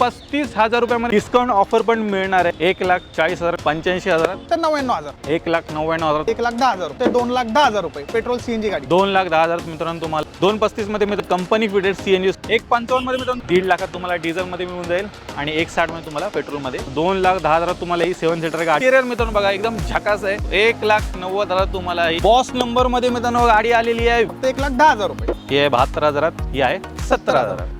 पस्तीस हजार रुपयामध्ये डिस्काउंट ऑफर पण मिळणार आहे. एक लाख चाळीस हजार पंच्याऐंशी हजार. तर नव्याण्णव हजार. एक लाख नव्याण्णव हजार. एक लाख दहा हजार. ते दोन लाख दहा हजार रुपये. पेट्रोल सीएनजी गाडी. दोन लाख दहा हजार मित्रांनो तुम्हाला. दोन पस्तीसमध्ये मित्र कंपनी फिटेड सीएनजी एक पंचावन्नमध्ये मित्रांनो दीड लाखात तुम्हाला डिझेल मध्ये मिळून जाईल आणि एक साठमध्ये तुम्हाला पेट्रोलमध्ये दोन लाख दहा हजारात तुम्हाला ही सेव्हन सीटर गाडी. मित्रांनो बघा एकदम झकास आहे. एक लाख नव्वद हजार तुम्हाला ही बॉस नंबरमध्ये मित्रांनो गाडी आलेली आहे. फक्त एक लाख दहा हजार रुपये. ही आहे बहात्तर हजारात ही आहे सत्तर हजारात.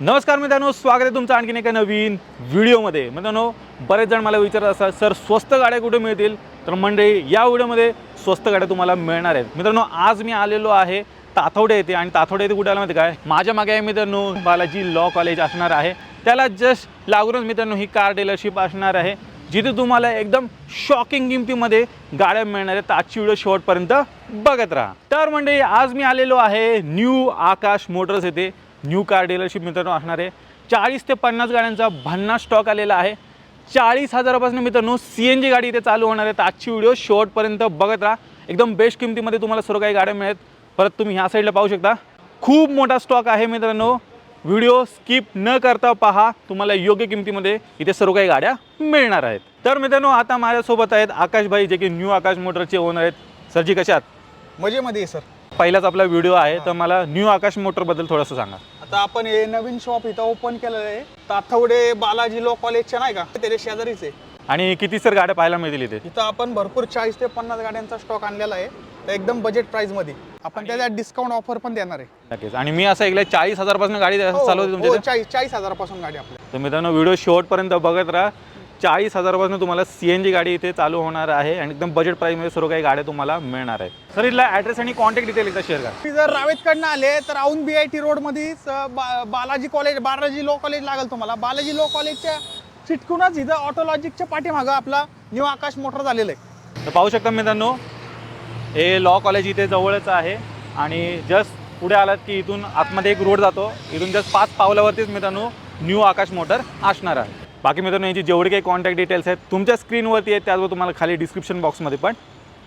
नमस्कार मित्रांनो स्वागत आहे तुमचं आणखीन एका नवीन व्हिडिओमध्ये. मित्रांनो बरेच जण मला विचारत असतात सर स्वस्त गाड्या कुठे मिळतील? तर मंडळी या व्हिडिओमध्ये स्वस्त गाड्या तुम्हाला मिळणार आहेत. मित्रांनो आज मी आलेलो आहे ताथवडे येथे आणि ताथवडे येथे कुठे आला माहिती काय माझ्या मागे आहे मित्रांनो बालाजी लॉ कॉलेज असणार आहे. त्याला जस्ट लागूनच मित्रांनो ही कार डीलरशिप असणार आहे जिथे तुम्हाला एकदम शॉकिंग किमतीमध्ये गाड्या मिळणार आहेत. आजची व्हिडिओ शेवटपर्यंत बघत राहा. तर म्हणजे आज मी आलेलो आहे न्यू आकाश मोटर्स येथे. न्यू कार डीलरशिप मित्रांनो असणार आहे चाळीस ते पन्नास गाड्यांचा भन्नाट स्टॉक आलेला आहे. चाळीस हजारापासून मित्रांनो सी एन जी गाडी इथे चालू होणार आहे तर आजची व्हिडिओ शेवटपर्यंत बघत राहा. एकदम बेस्ट किमतीमध्ये तुम्हाला सर्व काही गाड्या मिळत परत तुम्ही ह्या साईडला पाहू शकता. खूप मोठा स्टॉक आहे मित्रांनो. व्हिडिओ स्किप न करता पहा. तुम्हाला योग्य किमतीमध्ये इथे सर्व काही गाड्या मिळणार आहेत. तर मित्रांनो आता माझ्यासोबत आहेत आकाशभाई जे की न्यू आकाश मोटरचे ओनर आहेत. सरजी कशात मजेमध्ये सर. पहिलाच आपला व्हिडिओ आहे. तर मला न्यू आकाश मोटरबद्दल थोडंसं सांगा. आता आपण हे नवीन शॉप इथं ओपन केलेलं आहे. ताथवडे बालाजी लो कॉलेजच्या नाही का? त्याच्या शेजारीच आहे. आणि किती सर गाड्या पाहायला मिळतील इथे? इथं आपण भरपूर चाळीस ते पन्नास गाड्यांचा स्टॉक आणलेला आहे. तर एकदम बजेट प्राइसमध्ये आपण त्याच्यात डिस्काउंट ऑफर पण देणार आहे. नक्कीच. आणि मी असं ऐकलंय चाळीस हजारपासून गाडी हो, चालू होती तुमच्या हो, इथे? चाळीस चाळीस हजारापासून गाडी आपल्या. तर मित्रांनो व्हिडिओ शेवटपर्यंत बघत राहा. चाळीस हजारापासून तुम्हाला सी एन जी गाडी इथे चालू होणार आहे आणि एकदम बजेट प्राईसमध्ये सर्व काही गाड्या तुम्हाला मिळणार आहेत. सर इथला ॲड्रेस आणि कॉन्टॅक्ट डिटेल एकदा शेअर करा. जर रावेतकडनं आले तर औंध बी आय टी रोडमध्येच बा- Balaji college Balaji law college लागेल तुम्हाला. बालाजी लो कॉलेजच्या चिटकूनच इथं ऑटोलॉजिकच्या पाठीमागं आपला न्यू आकाश मोटर झालेलं आहे. तर पाहू शकता मित्रांनो हे लॉ कॉलेज इथे जवळच आहे आणि जस्ट पुढे आलात की इथून आतमध्ये एक रोड जातो. इथून जस्ट पाच पावलावरतीच मित्रांनो न्यू आकाश मोटर असणार आहे. बाकी मित्रांनो यांची जेवढी काही कॉन्टॅक्ट डिटेल्स आहेत तुमच्या स्क्रीनवरती आहेत त्याचबरोबर तुम्हाला खाली डिस्क्रिप्शन बॉक्समध्ये पण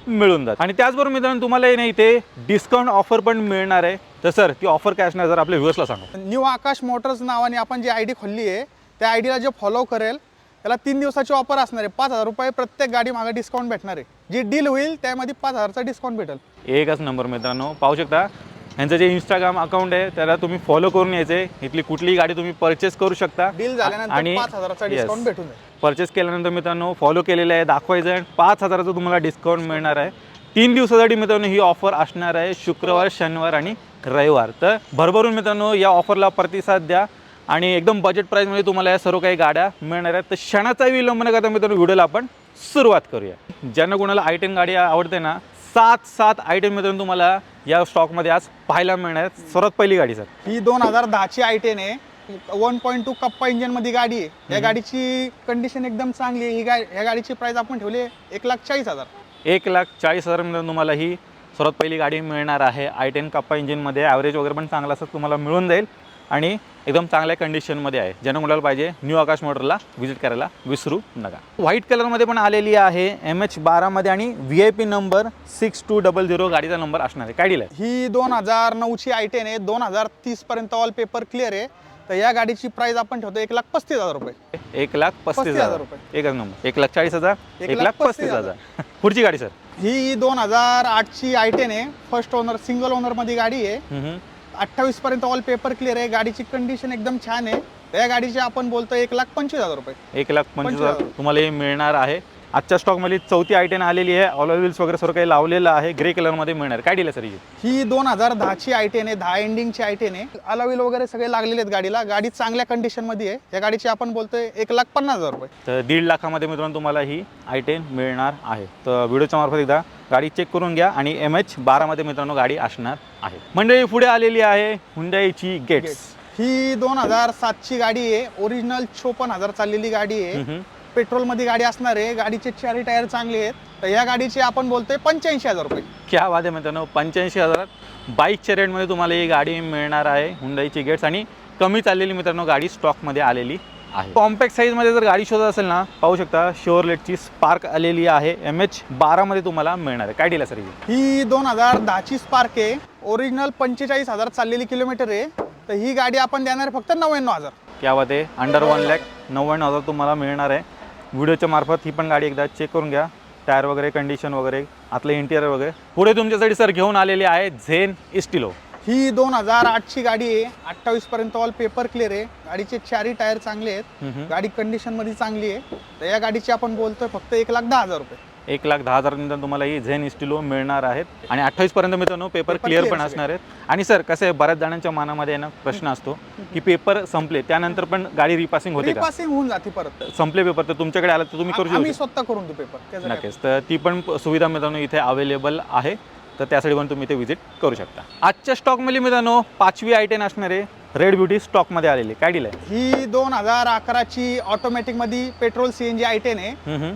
मिळून जात आणि त्याचबरोबर मित्रांनो तुम्हाला ना इथे डिस्काउंट ऑफर पण मिळणार आहे. तर सर ती ऑफर काय असणार जर आपल्या व्ह्युअर्सला सांगा. न्यू आकाश मोटर्स नावाने आपण जी आय डी खोलली आहे त्या आय डीला जे फॉलो करेल त्याला तीन दिवसाची ऑफर असणार आहे. पाच हजार रुपये प्रत्येक गाडी मागे डिस्काउंट भेटणार आहे. जी डील होईल त्यामध्ये पाच हजारचा डिस्काउंट भेटेल. एकच नंबर मित्रांनो पाहू शकता. यांचं जे इंस्टाग्राम अकाउंट आहे त्याला तुम्ही फॉलो करून यायचे. इथली कुठलीही गाडी तुम्ही परचेस करू शकता. डील झाल्यानंतर पाच हजाराचा डिस्काउंट भेटून जाईल. परचेस केल्यानंतर मित्रांनो फॉलो केलेलं आहे दाखवायचं आहे. पाच हजाराचं तुम्हाला डिस्काउंट मिळणार आहे. तीन दिवसासाठी मित्रांनो ही ऑफर असणार आहे शुक्रवार शनिवार आणि रविवार. तर भरभरून मित्रांनो या ऑफरला प्रतिसाद द्या. आणि एकदम बजेट प्राईसमध्ये तुम्हाला या सर्व काही गाड्या मिळणार आहेत. तर क्षणाचा विलंब न करता मित्रांनो व्हिडिओला आपण सुरुवात करूया. ज्यांना कोणाला आय टेन गाडी आवडते ना सात सात आय टेन मित्रांनो तुम्हाला या स्टॉकमध्ये आज पाहायला मिळणार. आहेत सर्वात पहिली गाडी सर. ही दोन हजार दहाची आय टेन आहे. वन पॉईंट टू कप्पा इंजिनमध्ये गाडी आहे. या गाडीची कंडिशन एकदम चांगली आहे. ही गाडी या गाडीची प्राइस आपण ठेवली आहे एक लाख चाळीस हजार. एक लाख चाळीस हजार मित्रांनो तुम्हाला ही सर्वात पहिली गाडी मिळणार आहे. आय टेन कप्पा इंजिनमध्ये ॲव्हरेज वगैरे पण चांगला असं तुम्हाला मिळून जाईल. आणि एकदम चांगल्या कंडिशनमध्ये आहे. ज्यांना मुलाला पाहिजे न्यू आकाश मोटरला व्हिजिट करायला विसरू नका. व्हाईट कलरमध्ये पण आलेली आहे. एम एच बारामध्ये आणि V I P number six two double zero गाडीचा नंबर असणार आहे. काय आहे? ही दोन हजार नऊची आय टेन आहे. दोन हजार तीस पर्यंत ऑल पेपर क्लिअर आहे. तर या गाडीची प्राइस आपण ठेवतो एक लाख पस्तीस हजार रुपये. एक लाख पस्तीस हजार. रुपये. एकच नंबर एक लाख चाळीस हजार. एक लाख पस्तीस हजार. पुढची गाडी सर ही दोन हजार आठची आय टेन आहे. फर्स्ट ओनर सिंगल ओनरमध्ये गाडी आहे. हम्म, हम्म. अठ्ठावीस पर्यंत ऑल पेपर क्लिअर आहे. गाडीची कंडिशन एकदम छान आहे. तर या गाडीची आपण बोलतो एक लाख पंचवीस हजार रुपये. एक लाख पंचवीस हजार. तुम्हाला हे मिळणार आहे. आजच्या स्टॉकमध्ये चौथी आय टेन आलेली आहे. ऑल व्हील्स वगैरे सर्व काही लावलेलं आहे. ग्रे कलरमध्ये मिळणार. काय दिलं सर ही? ही दोन हजार दहाची आय टेन आहे. दहा एंडिंगची आय टेन आहे. अलावील वगैरे सगळे लागलेले आहेत गाडीला. गाडी चांगल्या कंडिशनमध्ये आहे. या गाडीची आपण बोलतोय एक लाख पन्नास हजार रुपये. तर दीड लाखामध्ये मित्रांनो तुम्हाला ही आय टेन मिळणार आहे. तर व्हिडिओच्या मार्फत एकदा गाडी चेक करून घ्या आणि एम एच बारामध्ये मित्रांनो गाडी असणार आहे. मंडळी पुढे आलेली आहे हुंडाईची गेट्स ही दोन हजार सातची गाडी आहे. ओरिजिनल चोपन्न हजार चाललेली गाडी आहे. पेट्रोलमध्ये गाडी असणार आहे. गाडीचे चारही टायर चांगले आहेत. तर या गाडीची आपण बोलतोय पंच्याऐंशी हजार रुपये. क्या वाद आहे मित्रांनो पंच्याऐंशी हजारात बाईकच्या रेटमध्ये तुम्हाला ही गाडी मिळणार आहे हुंडाईची गेट्स आणि कमी चाललेली मित्रांनो गाडी स्टॉकमध्ये आलेली आहे. कॉम्पॅक्ट साईजमध्ये जर गाडी शोधत असेल ना पाहू शकता शिवरलेटची स्पार्क आलेली आहे. एम एच बारामध्ये तुम्हाला मिळणार आहे. काय दिला सर ही? ही दोन हजार दहाची स्पार्क आहे. ओरिजिनल पंचेचाळीस हजार चाललेली किलोमीटर आहे. तर ही गाडी आपण देणार फक्त नव्याण्णव हजार. क्या बात आहे. अंडर वन लॅक नव्याण्णव हजार तुम्हाला मिळणार आहे. व्हिडिओच्या मार्फत ही पण गाडी एकदा चेक करून घ्या. टायर वगैरे कंडिशन वगैरे आतलं इंटिरियर वगैरे. पुढे तुमच्यासाठी सर घेऊन आलेली आहे झेन इस्टिलो ही दोन हजार आठची गाडी आहे. अठ्ठावीस पर्यंत ऑल पेपर क्लिअर आहे. गाडीचे चारही टायर चांगले आहेत. गाडी कंडिशनमध्ये चांगली आहे. तर या गाडीची आपण बोलतोय फक्त एक लाख दहा हजार रुपये. एक लाख दहा हजारानंतर तुम्हाला ही झेन इस्टिलो मिळणार आहेत. आणि अठ्ठावीस पर्यंत मित्रांनो पेपर क्लिअर पण. असणार आहेत. आणि सर कसं आहे बऱ्याच जणांच्या मनामध्ये ना प्रश्न असतो की पेपर संपले त्यानंतर पण गाडी रिपासिंग होते का? रिपासिंग होऊन जाते परत. संपले पेपर तर तुमच्याकडे आला तर तुम्ही करू आम्ही शकता स्वतः करून देऊ पेपर त्याचं काय नक्कीच. तर ती पण सुविधा मित्रांनो इथे अवेलेबल आहे. तर त्यासाठी पण तुम्ही इथे व्हिजिट करू शकता. आजच्या स्टॉकमध्ये मित्रांनो पाचवी आय टेन असणारे रेड ब्युटी स्टॉकमध्ये आलेली. काय डील आहे? ही दोन हजार अकराची ऑटोमॅटिकमध्ये पेट्रोल सीएनजी आय टेन आहे. हम्म, हम्म.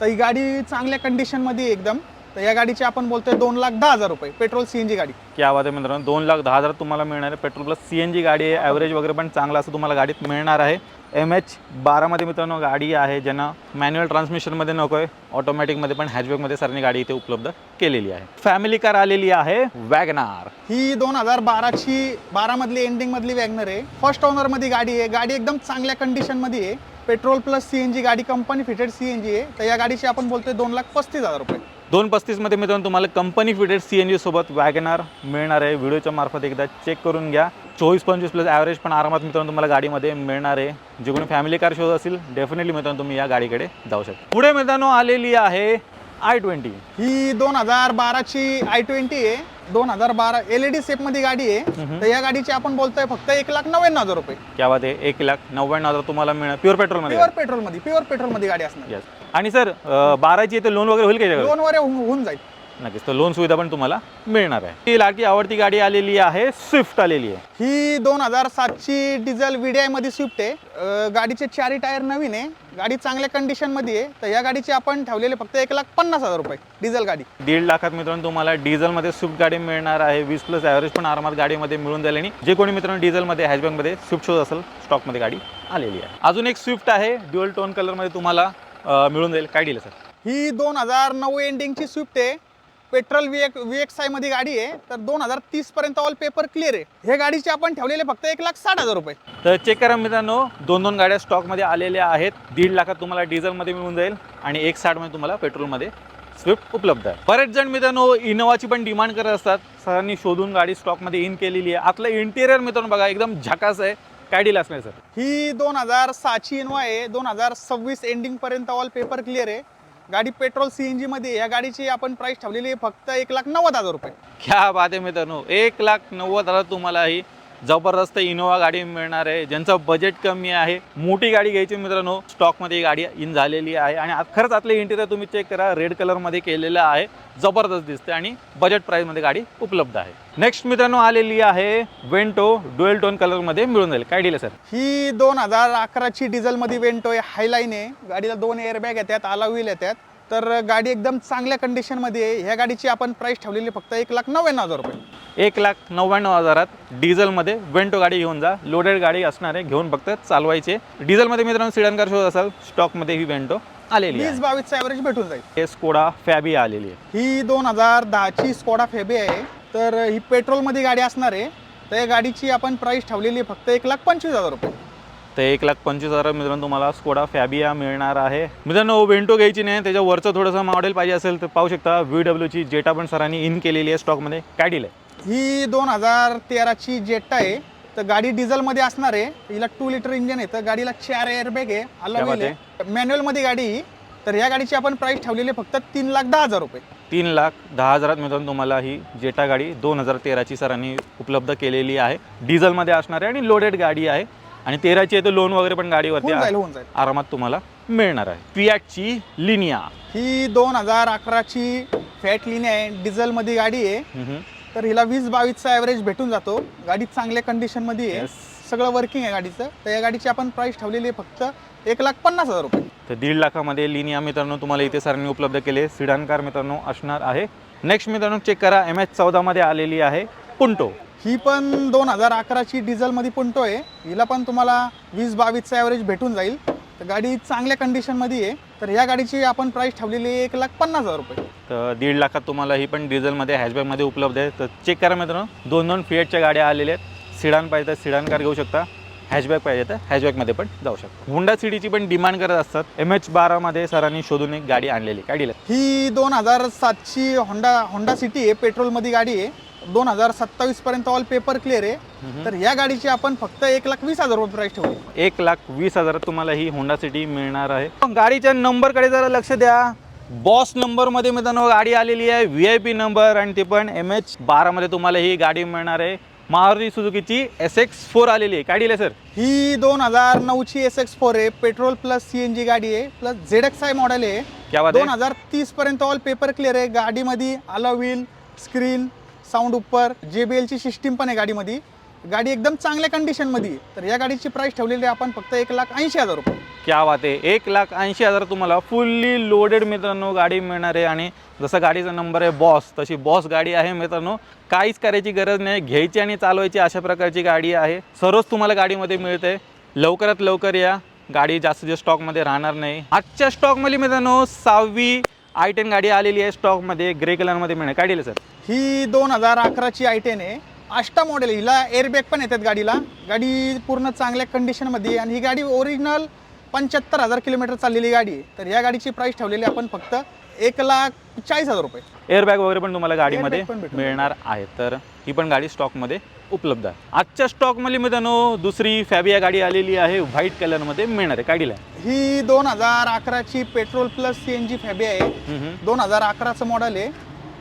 तर ही गाडी चांगल्या कंडिशनमध्ये आहे एकदम. तर या गाडीची आपण बोलतोय दोन लाख दहा हजार रुपये पेट्रोल सीएनजी गाडी. की आवाज आहे मित्रांनो दोन लाख दहा हजार तुम्हाला मिळणार आहे. Petrol plus C N G गाडी आहे ॲव्हरेज वगैरे पण चांगला असं तुम्हाला गाडीत मिळणार आहे. एम एच बारामध्ये मित्रांनो गाडी आहे ज्यांना मॅन्युअल ट्रान्समिशनमध्ये नको आहे ऑटोमॅटिकमध्ये पण हॅचबॅकमध्ये सरांनी गाडी इथे उपलब्ध केलेली आहे. फॅमिली कार आलेली आहे वॅगनार ही दोन हजार बाराची बारा मधली एंडिंग मधली वॅगनर आहे. फर्स्ट ओनरमध्ये गाडी आहे गाडी एकदम चांगल्या कंडिशनमध्ये आहे. पेट्रोल प्लस सीएनजी गाडी कंपनी फिटेड सीएनजी आहे. तर या गाडीची आपण बोलतोय दोन लाख पस्तीस हजार रुपये. दोन पस्तीसमध्ये मित्रांनो तुम्हाला company fitted C N G सोबत वॅगनार मिळणार आहे. व्हिडिओच्या मार्फत एकदा चेक करून घ्या. चोवीस पंचवीस प्लस ॲव्हरेज पण आरामात मित्रांनो तुम्हाला गाडीमध्ये मिळणार आहे. जे कोणी फॅमिली कार शोध असेल डेफिनेटली मित्रांनो तुम्ही या गाडीकडे जाऊ शकता. पुढे मित्रांनो आलेली आहे आय ट्वेंटी ही दोन हजार बाराची आय ट्वेंटी आहे. दोन हजार बारा एल ई डी सेपमध्ये गाडी आहे. तर या गाडीची आपण बोलतोय फक्त एक लाख नव्याण्णव हजार रुपये. क्या बात आहे? एक लाख नव्याण्णव हजार तुम्हाला मिळणार. प्युअर पेट्रोलमध्ये प्युअर पेट्रोलमध्ये प्युअर पेट्रोलमध्ये गाडी असणार. येस आणि सर बाराची इथे लोन वगैरे होईल का याच्यावर? लोन वर होऊन होऊन जाईल. नक्कीच. तर लोन सुविधा पण तुम्हाला मिळणार आहे. ही लाडकी आवडती गाडी आलेली आहे स्विफ्ट आलेली आहे. ही दोन हजार सातची डिझेल व्हीडीआयमध्ये स्विफ्ट आहे. अं, गाडीचे चारही टायर नवीन आहे. गाडी चांगल्या कंडिशनमध्ये आहे. तर या गाडीची आपण ठेवलेले फक्त एक लाख पन्नास हजार रुपये डिझेल गाडी. दीड लाखात मित्रांनो तुम्हाला डिझेलमध्ये स्विफ्ट गाडी मिळणार आहे. वीस प्लस ॲव्हरेज पण आरामात गाडीमध्ये मिळून जाईल. आणि जे कोणी मित्रांनो डिझेलमध्ये हॅचबॅकमध्ये स्विफ्ट शोध असेल स्टॉकमध्ये गाडी आलेली आहे. अजून एक स्विफ्ट आहे. ड्युअल टोन कलरमध्ये तुम्हाला अं, मिळून जाईल. काय डील सर ही दोन हजार नऊ एंडिंगची स्विफ्ट आहे. पेट्रोल व्ही एक व्ही एक्स आयमध्ये गाडी आहे तर दोन हजार तीस पर्यंत ऑल पेपर क्लिअर आहे. हे गाडीचे आपण ठेवलेले फक्त एक लाख साठ हजार रुपये. तर चेक करा मित्रांनो दोन दोन गाड्या स्टॉकमध्ये आलेल्या आहेत. दीड लाखात तुम्हाला डिझेलमध्ये मिळून जाईल आणि एक साठमध्ये तुम्हाला पेट्रोलमध्ये स्विफ्ट उपलब्ध आहे. बरेच जण मित्रांनो इनोवाची पण डिमांड करत असतात. सरांनी शोधून गाडी स्टॉकमध्ये इन केलेली आहे. आतलं इंटिरियर मित्रांनो बघा एकदम झकास आहे. काय डील असणार सर? ही दोन हजार सहाची इनोवा आहे. दोन हजार सव्वीस एंडिंग पर्यंत ऑल पेपर क्लिअर आहे. गाडी पेट्रोल सी मध्ये जीमध्ये या गाडीची आपण प्राइस ठेवलेली आहे फक्त एक लाख नव्वद हजार रुपये. क्या बात आहे मित्रांनो. एक लाख नव्वद हजार तुम्हाला ही जबरदस्त इनोवा गाडी मिळणार आहे. ज्यांचं बजेट कमी आहे मोठी गाडी घ्यायची मित्रांनो स्टॉकमध्ये ही गाडी इन झालेली आहे. आणि खरंच आतले इंटेरियर तुम्ही चेक करा रेड कलरमध्ये केलेलं आहे. जबरदस्त दिसते आणि बजेट प्राईसमध्ये गाडी उपलब्ध आहे. नेक्स्ट मित्रांनो आलेली आहे वेंटो डुएल टोन कलरमध्ये मिळून जाईल. काय डील सर ही दोन हजार अकराची डिझेलमध्ये वेंटो आहे हायलाईन आहे. गाडीला दोन एअरबॅग येतात आला व्हील येतात. तर गाडी एकदम चांगल्या कंडिशनमध्ये आहे. ह्या गाडीची आपण प्राइस ठेवलेली फक्त एक लाख नव्याण्णव हजार रुपये. एक लाख नव्याण्णव हजारात डिझेलमध्ये वेंटो गाडी घेऊन जा. लोडेड गाडी असणार आहे. घेऊन फक्त चालवायचे. डिझेलमध्ये मित्रांनो सिडन कार शोध असाल स्टॉकमध्ये ही वेंटो आलेली वीस बावीसचा ॲव्हरेज भेटून जाईल. हे स्कोडा फॅबी आलेली आहे. ही दोन हजार दहाची स्कोडा फेबे आहे. तर ही पेट्रोलमध्ये गाडी असणार आहे. तर या गाडीची आपण प्राइस ठेवलेली आहे फक्त एक लाख पंचवीस हजार रुपये. तर एक लाख पंचवीस हजार मित्रांनो तुम्हाला स्कोडा फॅबिया मिळणार आहे. मित्रांनो वेंटो घ्यायची नाही त्याच्या वरचं थोडंसं मॉडेल पाहिजे असेल तर पाहू शकता व्ही डब्ल्यूची जेटा पण सरांनी इन केलेली आहे स्टॉकमध्ये काय डील आहे? ही दोन हजार तेराची जेट्टा आहे तर गाडी डिझेलमध्ये असणार आहे. हिला टू लिटर इंजन आहे तर गाडीला चार एअरबॅग आहे आहे. मॅन्युअलमध्ये गाडी ही. तर या गाडीची आपण प्राइस ठेवलेली आहे फक्त तीन लाख दहा हजार रुपये. तीन लाख दहा हजारात मित्रांनो तुम्हाला ही जेटा गाडी दोन हजार तेराची सरांनी उपलब्ध केलेली आहे. डिझेलमध्ये असणार आहे आणि लोडेड गाडी आहे. आणि तेराची आहे तर लोन वगैरे पण गाडीवरती. होऊन आहे. जाईल होऊन जाईल. आरामात तुम्हाला मिळणार आहे. फियाटची लिनिया ही दोन हजार अकराची फॅट लिन आहे. डिझेलमध्ये गाडी आहे. तर हिला वीस बावीसचा ॲव्हरेज भेटून जातो. गाडी चांगल्या कंडिशनमध्ये आहे. Yes. सगळं वर्किंग आहे गाडीचं. तर या गाडीची आपण प्राइस ठेवलेली आहे फक्त एक लाख पन्नास हजार रुपये. तर दीड लाखामध्ये लिनिया मित्रांनो तुम्हाला इथे सरांनी उपलब्ध केले सिडान कार मित्रांनो असणार आहे. नेक्स्ट मित्रांनो चेक करा. एम एच चौदामध्ये आलेली आहे. पुंटो ही पण दोन हजार अकराची डिझेलमध्ये पुंटो आहे हिला पण तुम्हाला वीस बावीसचा ॲव्हरेज भेटून जाईल. तर गाडी चांगल्या कंडिशनमध्ये आहे. तर या गाडीची आपण प्राइस ठेवलेली आहे एक लाख पन्नास हजार रुपये. तर दीड लाखात तुम्हाला ही पण डिझेलमध्ये हॅचबॅकमध्ये उपलब्ध आहे. तर चेक करा मित्रांनो. दोन दोन फिएटच्या गाड्या आलेल्या आहेत. सिडान पाहिजे तर सिडान कार घेऊ शकता. हॅशबॅक पाहिजे तर हॅशबॅकमध्ये पण जाऊ शकतो. हुंडा सिटीची पण डिमांड करत असतात. एम एच बारामध्ये सरांनी शोधून एक गाडी आणलेली काय डीलर ही दोन हजार सातची होंडा होंडा सिटी आहे. पेट्रोलमध्ये गाडी आहे. दोन हजार सत्तावीस पर्यंत ऑल पेपर क्लिअर आहे. तर या गाडीची आपण फक्त एक लाख वीस हजार रुपये प्राईस ठेवली. एक लाख वीस हजारात तुम्हाला ही होंडा सिटी मिळणार आहे. गाडीच्या नंबरकडे जरा लक्ष द्या. बॉस नंबरमध्ये मित्रांनो गाडी आलेली आहे व्ही आय पी नंबर आणि ते पण एम एच बारामध्ये तुम्हाला ही गाडी मिळणार आहे. मारुती सुझुकीची एस एक्स फोर आलेली आहे. काय डील आहे सर ही दोन हजार नऊची एस एक्स फोर आहे. Petrol plus C N G गाडी आहे plus Z X I model आहे. दोन हजार तीस पर्यंत ऑल पेपर क्लिअर आहे. गाडीमध्ये आला व्हील स्क्रीन साऊंड उपर जे बी एलची सिस्टीम पण आहे गाडीमध्ये. गाडी एकदम चांगल्या कंडिशनमध्ये आहे. तर या गाडीची प्राईस ठेवलेली आहे आपण फक्त एक लाख ऐंशी हजार रुपये. क्या बात आहे. एक लाख ऐंशी हजार तुम्हाला फुल्ली लोडेड मित्रांनो गाडी मिळणार आहे. आणि जसं गाडीचा नंबर आहे बॉस तशी बॉस गाडी आहे मित्रांनो. काहीच करायची गरज नाही. घ्यायची आणि चालवायची अशा प्रकारची गाडी आहे. सर्वच तुम्हाला गाडीमध्ये मिळते लवकरात लवकर या. गाडी जास्त स्टॉकमध्ये राहणार नाही. आजच्या स्टॉकमध्ये मित्रांनो सहावी आय टेन गाडी आलेली आहे स्टॉकमध्ये ग्रे कलरमध्ये मिळणार. काय दिलं सर ही दोन हजार अकराची आय टेन आहे. आष्टा मॉडेल आहे. हिला एअरबॅग पण येतात गाडीला. गाडी पूर्ण चांगल्या कंडिशनमध्ये आहे. आणि ही गाडी ओरिजिनल पंच्याहत्तर हजार किलोमीटर चाललेली गाडी आहे. तर या गाडीची प्राइस ठेवलेली आपण फक्त एक लाख चाळीस हजार रुपये. एअरबॅग वगैरे पण तुम्हाला गाडीमध्ये Airbag पण भेटून मिळणार आहे. तर ही पण गाडी स्टॉकमध्ये उपलब्ध आहे. आजच्या स्टॉकमध्ये मित्रांनो दुसरी फॅबिया गाडी आलेली आहे व्हाईट कलरमध्ये मिळणार आहे. काय डील आहे? ही दोन हजार अकराची petrol plus C N G Fabia आहे. दोन हजार अकराचं मॉडेल आहे.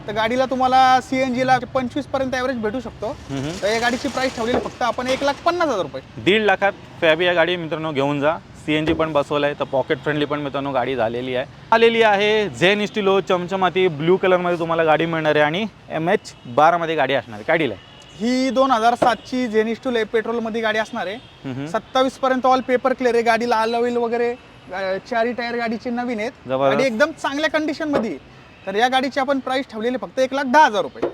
तर गाडीला तुम्हाला सी एन जीला पंचवीसपर्यंत ॲव्हरेज भेटू शकतो. तर या गाडीची प्राइस ठेवलेली फक्त आपण एक लाख पन्नास हजार रुपये. दीड लाखात फॅबिया गाडी मित्रांनो घेऊन जा. सी एन जी पण बसवलं आहे तर पॉकेट फ्रेंडली पण मित्रांनो गाडी झालेली आहे. आलेली आहे झेन इस्टिलो चमचमाती ब्ल्यू कलरमध्ये तुम्हाला गाडी मिळणार आहे आणि एम एच बारामध्ये गाडी असणार आहे. काय डील आहे? ही दोन हजार सातची झेनिस्टूल आहे पेट्रोलमध्ये गाडी असणार आहे. सत्तावीस पर्यंत ऑल पेपर क्लिअर आहे. गाडीला आलवील वगैरे चारी टायर गाडीचे नवीन आहेत. गाडी एकदम चांगल्या कंडिशनमध्ये. तर या गाडीची आपण प्राइस ठेवलेली फक्त एक लाख दहा हजार रुपये.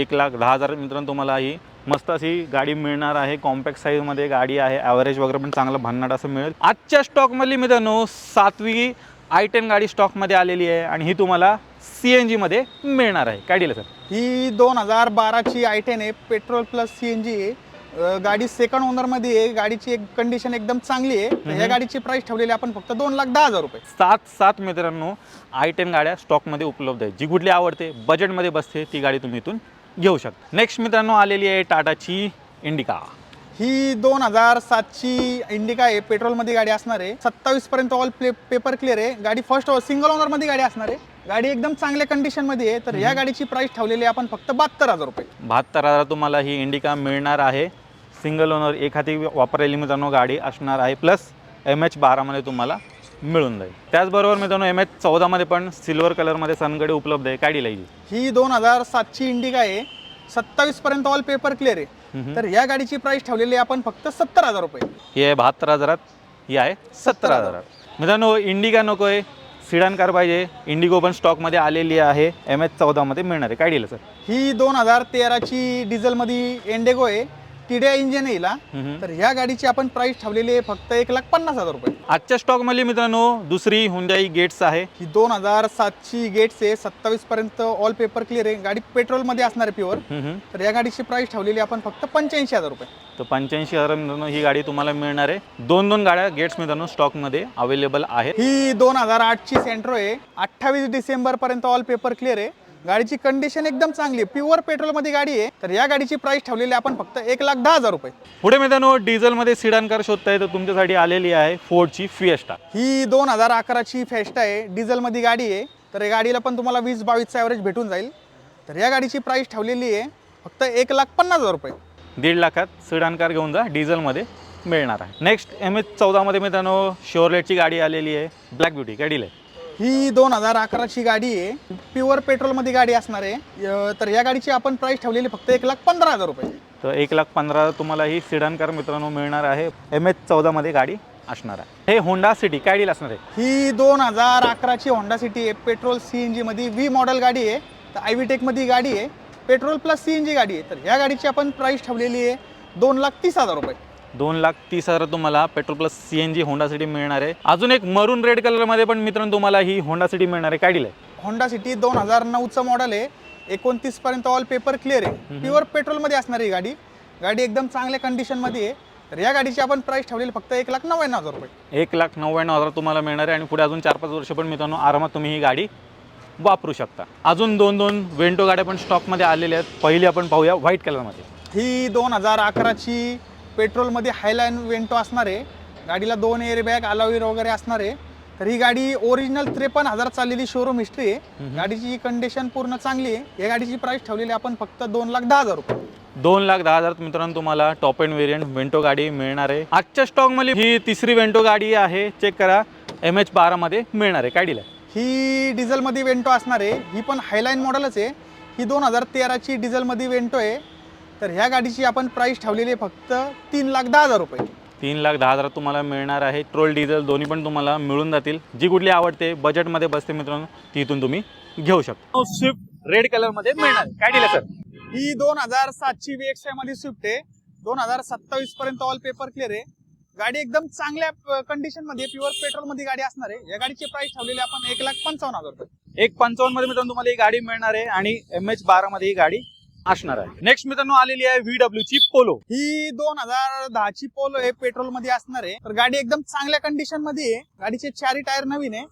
एक लाख दहा हजार मित्रांनो तुम्हाला ही मस्त अशी गाडी मिळणार आहे. कॉम्पॅक्ट साईजमध्ये गाडी आहे. ॲव्हरेज वगैरे पण चांगलं भन्नाट असं मिळेल. आजच्या स्टॉकमधली मित्रांनो सातवी आय टेन गाडी स्टॉकमध्ये आलेली आहे. आणि ही तुम्हाला सी एन जीमध्ये मिळणार आहे. काय डील आहे सर ही दोन हजार बाराची आय टेन आहे petrol plus C N G आहे. गाडी सेकंड ओनरमध्ये आहे. गाडीची एक कंडिशन एकदम चांगली आहे. तर या गाडीची प्राइस ठेवलेली आपण फक्त दोन लाख दहा हजार रुपये. सात सात मित्रांनो आय टेन गाड्या स्टॉकमध्ये उपलब्ध आहेत. जी कुठली आवडते बजेटमध्ये बसते ती गाडी तुम्ही इथून घेऊ शकता. नेक्स्ट मित्रांनो आलेली आहे टाटाची इंडिका ही दोन हजार सातची इंडिका आहे पेट्रोलमध्ये गाडी असणार आहे. सत्तावीस पर्यंत ऑल प्ले पेपर क्लिअर आहे. गाडी फर्स्ट सिंगल ओनरमध्ये गाडी असणार आहे. गाडी एकदम चांगल्या कंडिशनमध्ये आहे. तर या गाडीची प्राइस ठेवलेली आहे आपण फक्त बहात्तर हजार रुपये. बहात्तर हजार तुम्हाला ही इंडिका मिळणार आहे. सिंगल ओनर एक हाती वापरलेली मित्रांनो गाडी असणार आहे. प्लस एम एच बारामध्ये तुम्हाला मिळून जाईल. त्याचबरोबर मित्रांनो एम एच चौदामध्ये पण सिल्वर कलरमध्ये सनकडे उपलब्ध आहे. काय डिलायची ही? दोन हजार सातची इंडिका आहे. सत्तावीस पर्यंत ऑल पेपर क्लिअर आहे. तर या गाडीची प्राइस ठेवलेली आहे आपण फक्त सत्तर हजार रुपये. ही आहे बहात्तर हजारात ही आहे सत्तर हजारात. मित्रांनो इंडिका नको आहे सिडान कार पाहिजे. इंडिगो पण स्टॉकमध्ये आलेली आहे. एम एच चौदामध्ये मिळणार आहे. काय डिल सर ही दोन हजार तेराची डिझेलमध्ये एंडेगो आहे. टीडीआय इंजिन आहे हिला तर ह्या गाडीची आपण प्राइस ठेवलेली आहे फक्त एक लाख पन्नास हजार रुपये. आजच्या स्टॉकमध्ये मित्रांनो दुसरी हुंडाई गेट्स आहे. ही दोन हजार सातची गेट्स आहे सत्तावीस पर्यंत ऑल पेपर क्लिअर आहे. गाडी पेट्रोलमध्ये असणार आहे प्युअर हम्म. तर या गाडीची प्राइस ठेवलेली आपण फक्त पंच्याऐंशी हजार रुपये. तर पंच्याऐंशी हजार मित्रांनो ही गाडी तुम्हाला मिळणार आहे. दोन दोन गाड्या गेट्स मित्रांनो स्टॉकमध्ये अवेलेबल आहेत. ही दोन हजार आठची सेंट्रो आहे. अठ्ठावीस डिसेंबर पर्यंत ऑल पेपर क्लिअर आहे. गाडीची कंडिशन एकदम चांगली आहे. प्युअर पेट्रोलमध्ये गाडी आहे. तर या गाडीची प्राइस ठेवलेली आपण फक्त एक लाख दहा हजार रुपये. पुढे मित्रांनो डिझेलमध्ये सिडान कार शोधताय तर तुमच्यासाठी आलेली आहे फोर्डची फिएस्टा ही दोन हजार अकराची फेस्टा आहे. डिझेलमध्ये गाडी आहे. तर या गाडीला पण तुम्हाला वीस बावीसचा ॲव्हरेज भेटून जाईल. तर या गाडीची प्राइस ठेवलेली आहे फक्त एक लाख पन्नास हजार रुपये. दीड लाखात सिडान कार घेऊन जा डिझेलमध्ये मिळणार आहे. नेक्स्ट एम एच चौदामध्ये मित्रांनो शिवरलेटची गाडी आलेली आहे. ब्लॅक ब्युटी काय डील आहे ही दोन हजार अकराची गाडी आहे. प्युअर पेट्रोलमध्ये गाडी असणार आहे. तर या गाडीची आपण प्राइस ठेवलेली फक्त एक लाख पंधरा हजार रुपये. तर एक लाख पंधरा तुम्हाला ही सिडान कार मित्रांनो मिळणार आहे. एम एच चौदामध्ये गाडी असणार आहे. हे होंडा सिटी काय डील असणार आहे? ही दोन हजार अकराची होंडा सिटी आहे. पेट्रोल सी एन जीमध्ये व्ही मॉडेल गाडी आहे. तर आय व्ही टेकमध्ये गाडी आहे. Petrol plus C N G गाडी आहे. तर या गाडीची आपण प्राइस ठेवलेली आहे दोन लाख तीस हजार रुपये. दोन लाख तीस हजार तुम्हाला petrol plus C N G Honda City मिळणार आहे. अजून एक मरून रेड कलरमध्ये पण मित्रांनो तुम्हाला ही होंडा सिटी मिळणार आहे. काय डील आहे होंडा सिटी दोन हजार नऊचं मॉडेल आहे. एकोणतीस पर्यंत ऑल पेपर क्लिअर आहे. प्युअर पेट्रोलमध्ये असणार ही गाडी. गाडी एकदम चांगल्या कंडिशनमध्ये आहे. तर या गाडीची आपण प्राइस ठेवलेली फक्त एक लाख नव्याण्णव हजार रुपये. एक लाख नव्याण्णव हजार तुम्हाला मिळणार आहे आणि पुढे अजून चार पाच वर्ष पण मित्रांनो आरामात तुम्ही ही गाडी वापरू शकता. अजून दोन दोन वेंटो गाड्या पण स्टॉकमध्ये आलेल्या आहेत. पहिली आपण पाहूया व्हाईट कलरमध्ये ही दोन हजार अकराची पेट्रोलमध्ये हायलाईन वेंटो असणार आहे गाडीला दोन एअरबॅग अलावीर वगैरे असणार आहे तर ही गाडी ओरिजिनल त्रेपन्न हजार चाललेली शोरूम हिस्ट्री आहे. गाडीची कंडिशन पूर्ण चांगली आहे या गाडीची प्राइस ठेवलेली आपण फक्त दोन लाख दहा हजार रुपये. दोन लाख दहा हजार मित्रांनो तुम्हाला टॉप एंड व्हेरियंट वेंटो गाडी मिळणार आहे. आजच्या स्टॉकमध्ये ही तिसरी वेंटो गाडी आहे चेक करा. एम एच बारामध्ये मिळणार आहे काय डील आहे? ही डिझेलमध्ये वेंटो असणार आहे ही पण हायलाईन मॉडेलच आहे. ही दोन हजार तेराची डिझेलमध्ये वेंटो आहे. तर ह्या गाडीची आपण प्राइस ठेवलेली आहे फक्त तीन लाख दहा हजार रुपये. तीन लाख दहा हजार तुम्हाला मिळणार आहे. पेट्रोल डिझेल दोन्ही पण तुम्हाला मिळून जातील. जी कुठली आवडते बजेटमध्ये बसते मित्रांनो ती इथून तुम्ही घेऊ शकता. स्विफ्ट रेड कलरमध्ये मिळणार. आहे. काय आहे सर ही दोन हजार सातची वी एक्समध्ये स्विफ्ट आहे. दोन हजार सत्तावीस पर्यंत ऑल पेपर क्लिअर आहे. गाडी एकदम चांगल्या कंडिशनमध्ये प्युअर पेट्रोलमध्ये गाडी असणार आहे. या गाडीची प्राइस ठेवलेली आपण एक लाख पंचावन्न हजार रुपये. एक पंचावन्नमध्ये मित्रांनो तुम्हाला ही गाडी मिळणार आहे आणि एम एच बारा मध्ये ही गाडी असणार आहे. नेक्स्ट मित्रांनो आलेली आहे व्ही डब्ल्यू ची पोलो ही दोन हजार दहाची पोलो आहे पेट्रोलमध्ये असणार आहे. तर गाडी एकदम चांगल्या कंडिशनमध्ये आहे. गाडीचे चारही टायर नवीन आहे.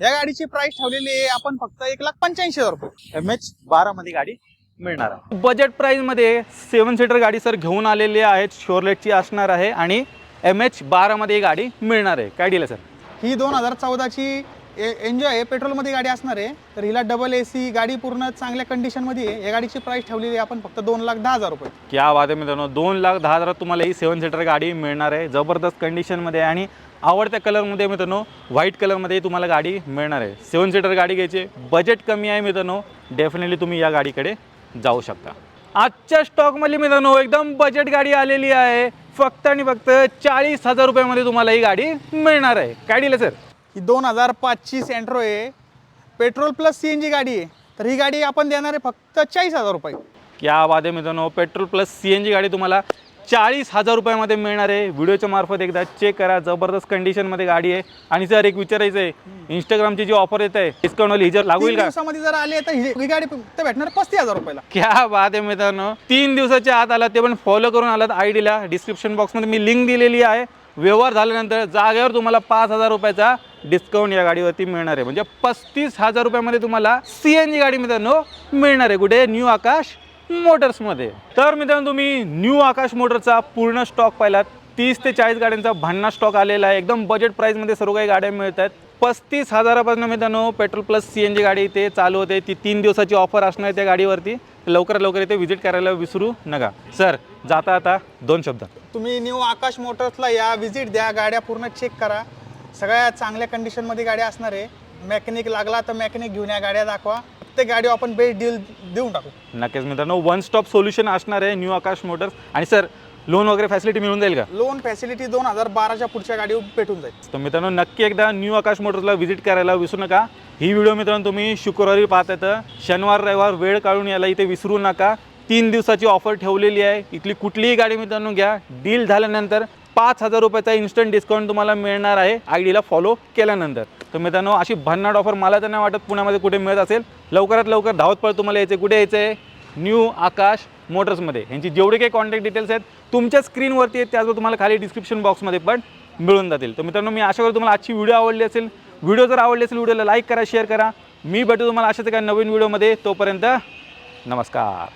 या गाडीची प्राइस ठेवलेली आहे आपण फक्त एक लाख पंच्याऐंशी हजार रुपये. एम एच बारा मध्ये गाडी मिळणार आहे. बजेट प्राइसमध्ये सेवन सीटर गाडी सर घेऊन आलेली आहेत. शोरलेटची असणार आहे आणि एम एच बारा मध्ये ही गाडी मिळणार आहे. काय डील आहे सर ही दोन हजार चौदाची एन्जॉय पेट्रोलमध्ये गाडी असणार आहे तर हिला डबल ए सी गाडी पूर्ण चांगल्या कंडिशनमध्ये आहे. या गाडीची प्राईस ठेवलेली आहे आपण फक्त दोन लाख दहा हजार रुपये. क्या बात आहे मित्रांनो दोन लाख दहा हजारात तुम्हाला ही सेवन सीटर गाडी मिळणार आहे. जबरदस्त कंडिशनमध्ये आहे आणि आवडत्या कलरमध्ये मित्रांनो व्हाईट कलरमध्ये तुम्हाला गाडी मिळणार आहे. सेवन सीटर गाडी घ्यायची बजेट कमी आहे मित्रांनो डेफिनेटली तुम्ही या गाडीकडे जाऊ शकता. आजच्या स्टॉकमध्ये मित्रांनो एकदम बजेट गाडी आलेली आहे. फक्त आणि फक्त चाळीस हजार रुपयामध्ये तुम्हाला ही गाडी मिळणार आहे. काय दिलं सर ही दोन हजार पाचची सेंट्रो आहे. Petrol plus C N G गाडी आहे. तर ही गाडी आपण देणार आहे फक्त चाळीस हजार रुपये. क्या बात आहे मित्रांनो. Petrol plus C N G गाडी तुम्हाला चाळीस हजार रुपयामध्ये मिळणार आहे. व्हिडिओच्या मार्फत एकदा चेक करा. जबरदस्त कंडिशनमध्ये गाडी आहे. आणि सर एक विचारायचं आहे इंस्टाग्रामची जी ऑफर येत आहे डिस्काउंटवाली ही जर लागू होईल का? दिवसामध्ये जर आले तर ही ही गाडी फक्त भेटणार पस्तीस हजार रुपयाला. क्या बात आहे मित्रांनो. तीन दिवसाच्या आत आला ते पण फॉलो करून आलात. आय डीला डिस्क्रिप्शन बॉक्समध्ये मी लिंक दिलेली आहे. व्यवहार झाल्यानंतर जागेवर तुम्हाला पाच हजार रुपयाचा डिस्काउंट या गाडीवरती मिळणार आहे. म्हणजे पस्तीस हजार रुपयामध्ये तुम्हाला सी एन जी गाडी मित्रांनो मिळणार आहे. कुठे? न्यू आकाश मोटर्समध्ये तर मित्रांनो तुम्ही न्यू आकाश मोटरचा पूर्ण स्टॉक पाहिलात. तीस ते चाळीस गाड्यांचा भांडणा स्टॉक आलेला आहे. एकदम बजेट प्राईजमध्ये सर्व काही गाड्या मिळत आहेत पस्तीस हजारापासून मित्रांनो petrol plus C N G गाडी इथे चालू होते. ती तीन दिवसाची ऑफर असणार आहे त्या गाडीवरती. लवकरात लवकर इथे व्हिजिट करायला विसरू नका. सर जाता आता दोन शब्द. तुम्ही न्यू आकाश मोटर्सला या विजिट द्या. गाड्या पूर्ण चेक करा. सगळ्या चांगल्या कंडिशनमध्ये गाड्या असणार आहे. मेकॅनिक लागला तर मेकॅनिक घेऊन या. गाड्या दाखवा. प्रत्येक गाडी आपण बेस्ट डील देऊन टाकू. नक्कीच मित्रांनो वन स्टॉप सोल्युशन असणार आहे न्यू आकाश मोटर्स आणि सर लोन वगैरे फॅसिलिटी मिळून जाईल का? लोन फॅसिलिटी दोन हजार बाराच्या पुढच्या गाडीवर भेटून जाईल. तर मित्रांनो नक्की एकदा न्यू आकाश मोटर्सला व्हिजिट करायला विसरू नका. ही व्हिडिओ मित्रांनो तुम्ही शुक्रवारी पाहत येतं शनिवार रविवार वेळ काढून यायला इथे विसरू नका. तीन दिवसाची ऑफर ठेवलेली आहे. इथली कुठलीही गाडी मित्रांनो घ्या. डील झाल्यानंतर पाच हजार रुपयाचा इन्स्टंट डिस्काउंट तुम्हाला मिळणार आहे. आय डीला फॉलो केल्यानंतर. तर मित्रांनो अशी भन्नाट ऑफर मला तर नाही वाटत पुण्यामध्ये कुठे मिळत असेल. लवकरात लवकर धावत पळ तुम्हाला यायचे कुठे यायचं आहे न्यू आकाश मोटर्समध्ये. ह्यांची जेवढे काही कॉन्टॅक्ट डिटेल्स आहेत तुमच्या स्क्रीनवरती आहेत त्याचबरोबर तुम्हाला खाली डिस्क्रिप्शन बॉक्समध्ये पण मिळून जातील. तर मित्रांनो मी आशा करतो तुम्हाला आजची व्हिडिओ आवडली असेल. व्हिडिओ जर आवडली असेल व्हिडिओला लाईक करा शेअर करा. मी भेटू तुम्हाला अशाच एका नवीन व्हिडिओमध्ये तोपर्यंत नमस्कार.